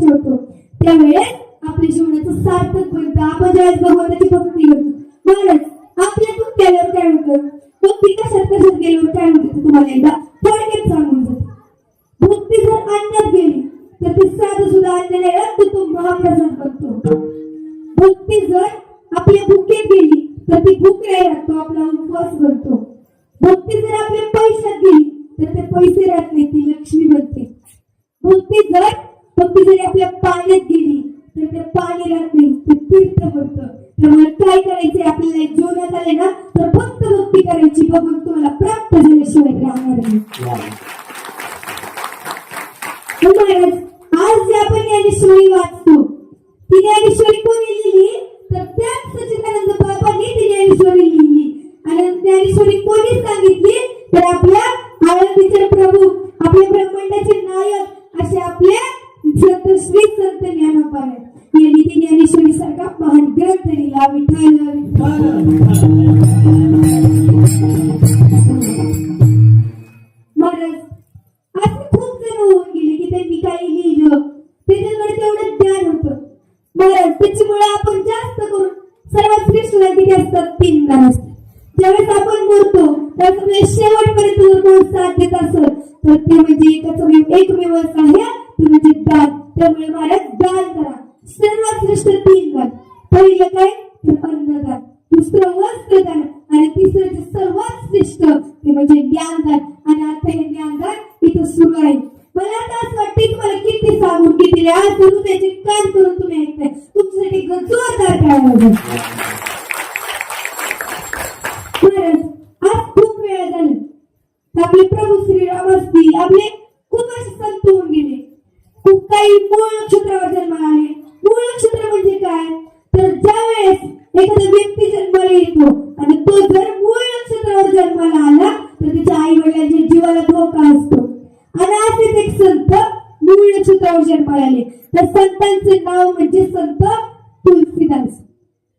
ठेवतो त्यावेळेस आपल्या जीवनाचं सार्थक बनतं आपण ज्यावेळेस भगवंताची भक्ती करतो महाराज आपल्यातून केल्यावर काय होतं? भक्ती कशात कशात गेल्यावर काय होतं? तुम्हाला एकदा थोडक्यात सांगून जात भक्ती जर अन्नात गेली तर ती साधं सुद्धा अन्न नाही राहत, तर तो महाप्रसाद बनतो. भक्ती जर आपल्या भुकेत गेली तर ती भूक नाही राहत तो आपला उपवास बनतो. भक्ती जर आपल्या पैशात गेली तर ते पैसे राहत नाही ती लक्ष्मी बनते. भक्ती जर भक्ती जरी आपल्या पाण्यात गेली तर ते पाणी राहत नाही ते तीर्थ होत. त्यामुळे काय करायचे आपल्याला जीवनात आले ना तर फक्त भक्ती करायची. बघून तुम्हाला प्राप्त झाल्याशिवाय राहणार नाही. आज जे आपण ज्ञानेश्वरी वाचतो ती ज्ञानेश्वरी कोणी लिहिली? तर त्याच सचिदानंद बाबांनी ती ज्ञानेश्वरी लिहिली. आणि ज्ञानेश्वरी कोणी सांगितली? तर आपल्या आपल्या ज्ञानेश्वरी सारखा महान ग्रंथ लिहिला. असेल तर ते म्हणजे एकच एकमेव आहे ते म्हणजे दान. त्यामुळे महाराज दान करा. सर्वात श्रेष्ठ तीन दान पहिलं काय? तर अन्नदान दुसरं वस्त्रदान. आणि तिसरं जे सर्वात श्रेष्ठ ते म्हणजे ज्ञानदान. आणि आता हे ज्ञानदान इथं सुरू आहे. मला आता असं वाटते तुम्हाला किती सांगून किती आज करून त्याचे कान करून तुम्ही ऐकताय. तुमच्यासाठी जोरदार काय महाराज आज खूप वेळ झालं. आपले प्रभू श्रीराम असतील आपले खूप असे संत होऊन गेले. खूप काही मूळ क्षेत्रावर जन्माला आले. एखादा व्यक्ती जन्माला येतो आणि तो जर मूळ नक्षत्रावर जन्माला आला तर त्याच्या आई वडिलांच्या जीवाला धोका असतो. आणि असेच एक संत मूळ नक्षत्रावर जन्माला आले. तर संतांचे नाव म्हणजे संत तुलसीदास.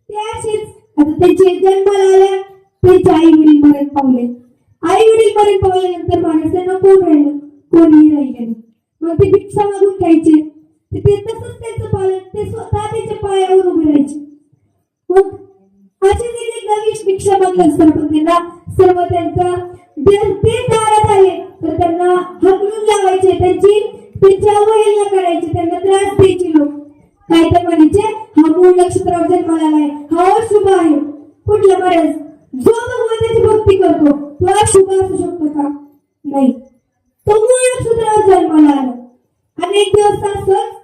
ते असेच आता त्यांचे जन्माला आल्या त्यांचे आई वडील मरण पावले. आई वडील मरण पावल्यानंतर माणसांना कोण राहिलं? कोणीही राहिलं मग ते भिक्षा मागून खायचे ते ते तसंच त्यांचं पालन ते स्वतः त्याच्या पायावर उभे राहायचे. मग असे नवीन भिक्षा मागले असतात त्यांना सर्व त्यांचा जर ते दारात आले तर त्यांना हकलून लावायचे त्यांची त्यांची अवहेलना करायची त्यांना त्रास द्यायचे लोक. काय तर म्हणायचे हा मूळ नक्षत्रावर जन्माला आहे हा अशुभ आहे. कुठलं महाराज जो भगवंताची भक्ती करतो तो अशुभ असू शकतो का? नाही. तो मूळ नक्षत्रावर जन्माला आला अनेक दिवस असं